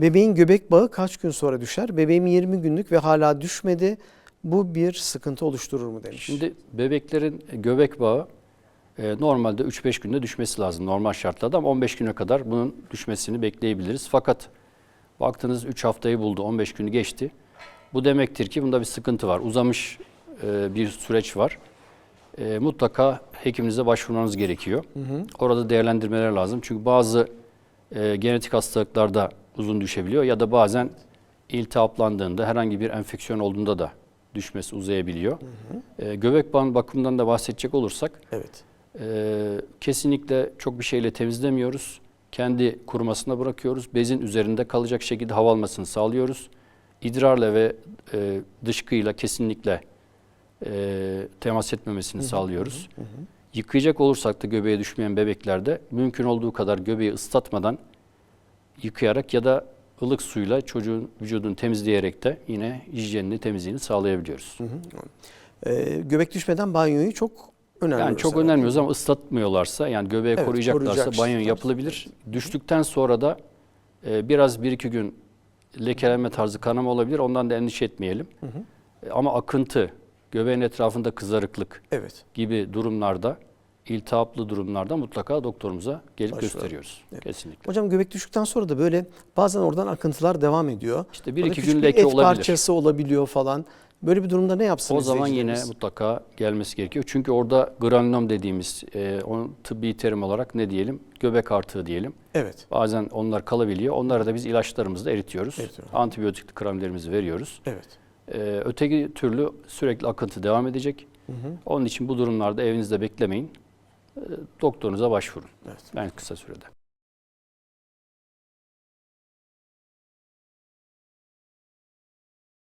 Bebeğin göbek bağı kaç gün sonra düşer? Bebeğim 20 günlük ve hala düşmedi. Bu bir sıkıntı oluşturur mu demiş. Şimdi bebeklerin göbek bağı e, normalde 3-5 günde düşmesi lazım normal şartlarda ama 15 güne kadar bunun düşmesini bekleyebiliriz. Fakat baktınız 3 haftayı buldu, 15 günü geçti. Bu demektir ki bunda bir sıkıntı var. Uzamış e, bir süreç var. E, mutlaka hekiminize başvurmanız gerekiyor. Orada değerlendirmeler lazım. Çünkü bazı e, genetik hastalıklarda uzun düşebiliyor ya da bazen iltihaplandığında herhangi bir enfeksiyon olduğunda da düşmesi uzayabiliyor. E, göbek bağı bakımından da bahsedecek olursak Evet. ee, kesinlikle çok bir şeyle temizlemiyoruz. Kendi kurumasına bırakıyoruz. Bezin üzerinde kalacak şekilde hava almasını sağlıyoruz. İdrarla ve e, dışkıyla kesinlikle e, temas etmemesini sağlıyoruz. Yıkayacak olursak da göbeğe düşmeyen bebeklerde mümkün olduğu kadar göbeği ıslatmadan yıkayarak ya da ılık suyla çocuğun vücudunu temizleyerek de yine hijyenini temizliğini sağlayabiliyoruz. Ee, göbek düşmeden banyoyu çok önemli. Yani çok önermiyoruz ama ıslatmıyorlarsa yani göbeği Evet, koruyacaklarsa koruyacak banyo yapılabilir. Düştükten sonra da e, biraz bir iki gün lekelenme tarzı kanama olabilir. Ondan da endişe etmeyelim. E, ama akıntı, göbeğin etrafında kızarıklık Evet. gibi durumlarda, iltihaplı durumlarda mutlaka doktorumuza gelip Başvuralım. gösteriyoruz. Kesinlikle. Hocam göbek düştükten sonra da böyle bazen oradan akıntılar devam ediyor. İşte bir Orada iki gün leke et olabilir. parçası olabiliyor falan. Böyle bir durumda ne yapsın O zaman yine mutlaka gelmesi gerekiyor. Çünkü orada granulom dediğimiz, e, onun tıbbi terim olarak ne diyelim? Göbek artığı diyelim. Evet. Bazen onlar kalabiliyor. Onlara da biz ilaçlarımızla eritiyoruz. Eritiyoruz. Antibiyotikli kremlerimizi veriyoruz. Evet. Ee, öteki türlü sürekli akıntı devam edecek. Onun için bu durumlarda evinizde beklemeyin. Doktorunuza başvurun. Evet. En kısa sürede.